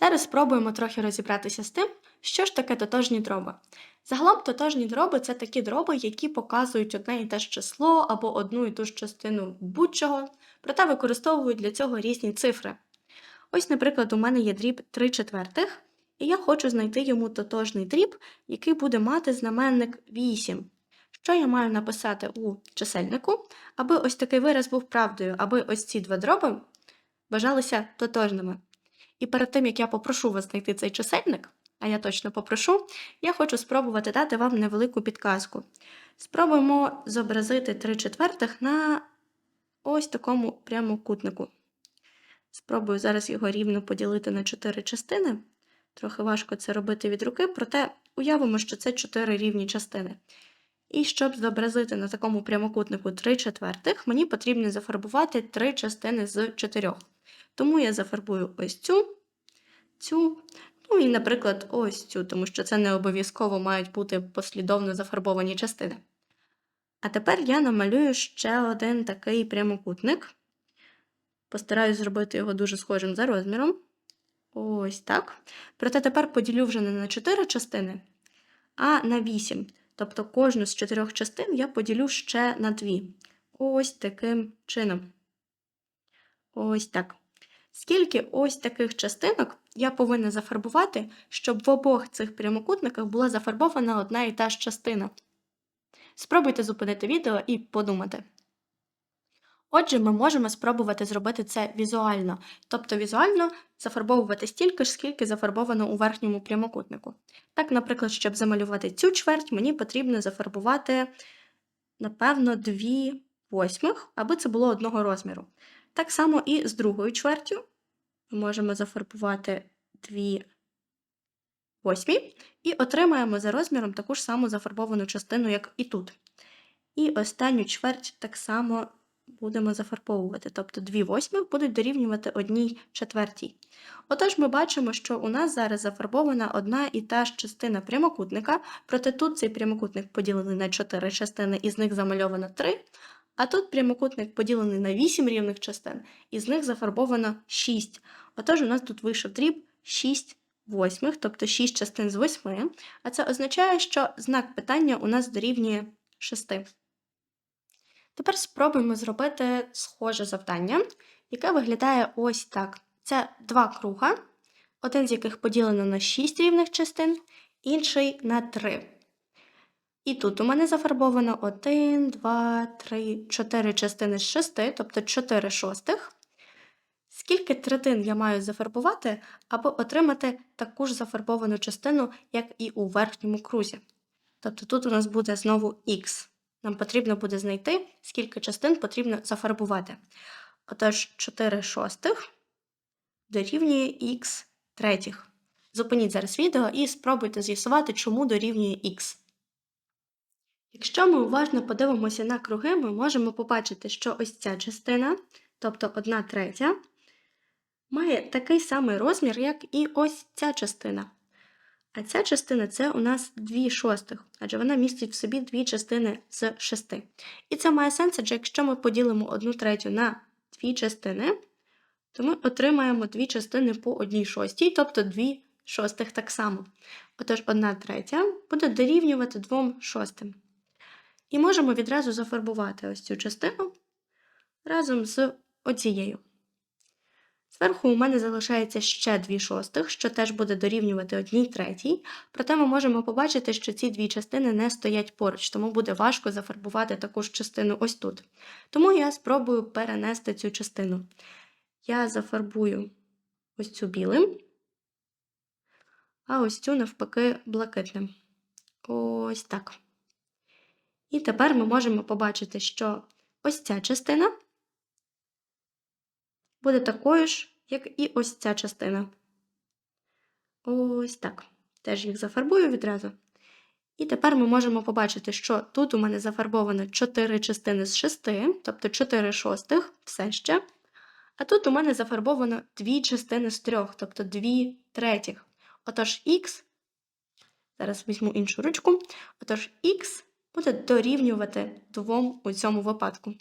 Зараз спробуємо трохи розібратися з тим, що ж таке тотожні дроби. Загалом тотожні дроби це такі дроби, які показують одне і те ж число або одну і ту ж частину будь-чого, проте використовують для цього різні цифри. Ось, наприклад, у мене є дріб 3 четвертих, і я хочу знайти йому тотожний дріб, який буде мати знаменник 8. Що я маю написати у чисельнику, аби ось такий вираз був правдою, аби ось ці два дроби вважалися тотожними. І перед тим, як я попрошу вас знайти цей чисельник, а я точно попрошу, я хочу спробувати дати вам невелику підказку. Спробуємо зобразити 3 четвертих на ось такому прямокутнику. Спробую зараз його рівно поділити на 4 частини. Трохи важко це робити від руки, проте уявимо, що це 4 рівні частини. І щоб зобразити на такому прямокутнику 3 четвертих, мені потрібно зафарбувати 3 частини з 4. Тому я зафарбую ось цю, цю, ну і, наприклад, ось цю, тому що це не обов'язково мають бути послідовно зафарбовані частини. А тепер я намалюю ще один такий прямокутник. Постараюсь зробити його дуже схожим за розміром. Ось так. Проте тепер поділю вже не на 4 частини, а на 8. Тобто кожну з чотирьох частин я поділю ще на 2. Ось таким чином. Ось так. Скільки ось таких частинок я повинна зафарбувати, щоб в обох цих прямокутниках була зафарбована одна і та ж частина. Спробуйте зупинити відео і подумати. Отже, ми можемо спробувати зробити це візуально, тобто візуально зафарбовувати стільки ж, скільки зафарбовано у верхньому прямокутнику. Так, наприклад, щоб замалювати цю чверть, мені потрібно зафарбувати, напевно, дві восьмих, аби це було одного розміру. Так само і з другою чвертю ми можемо зафарбувати дві восьмі і отримаємо за розміром таку ж саму зафарбовану частину, як і тут. І останню чверть так само будемо зафарбовувати, тобто 2 восьмих будуть дорівнювати одній четвертій. Отож, ми бачимо, що у нас зараз зафарбована одна і та ж частина прямокутника, проте тут цей прямокутник поділений на 4 частини, і з них замальовано 3, а тут прямокутник поділений на 8 рівних частин, і з них зафарбовано 6. Отож, у нас тут вийшов дріб 6 восьмих, тобто 6 частин з 8, а це означає, що знак питання у нас дорівнює 6. Тепер спробуємо зробити схоже завдання, яке виглядає ось так. Це два круга, один з яких поділено на 6 рівних частин, інший на 3. І тут у мене зафарбовано 1, 2, 3, 4 частини з 6, тобто 4 шостих. Скільки третин я маю зафарбувати, аби отримати таку ж зафарбовану частину, як і у верхньому крузі. Тобто тут у нас буде знову х. Нам потрібно буде знайти, скільки частин потрібно зафарбувати. Отож, 4 шостих дорівнює х третіх. Зупиніть зараз відео і спробуйте з'ясувати, чому дорівнює х. Якщо ми уважно подивимося на круги, ми можемо побачити, що ось ця частина, тобто 1 третя, має такий самий розмір, як і ось ця частина. А ця частина це у нас 2 шостих, адже вона містить в собі дві частини з 6. І це має сенс, адже якщо ми поділимо 1 третю на дві частини, то ми отримаємо дві частини по 1 шостій, тобто 2 шостих так само. Отож, 1 третя буде дорівнювати 2 шостим. І можемо відразу зафарбувати ось цю частину разом з оцією. Зверху у мене залишається ще 2 шостих, що теж буде дорівнювати 1 третій, проте ми можемо побачити, що ці дві частини не стоять поруч, тому буде важко зафарбувати таку ж частину ось тут. Тому я спробую перенести цю частину. Я зафарбую ось цю білим, а ось цю, навпаки, блакитним. Ось так. І тепер ми можемо побачити, що ось ця частина буде такою ж, як і ось ця частина. Ось так. Теж їх зафарбую відразу. І тепер ми можемо побачити, що тут у мене зафарбовано 4 частини з 6, тобто 4 шостих, все ще. А тут у мене зафарбовано 2 частини з 3, тобто 2 третіх. Отож, х, зараз візьму іншу ручку, отож, х буде дорівнювати 2 у цьому випадку.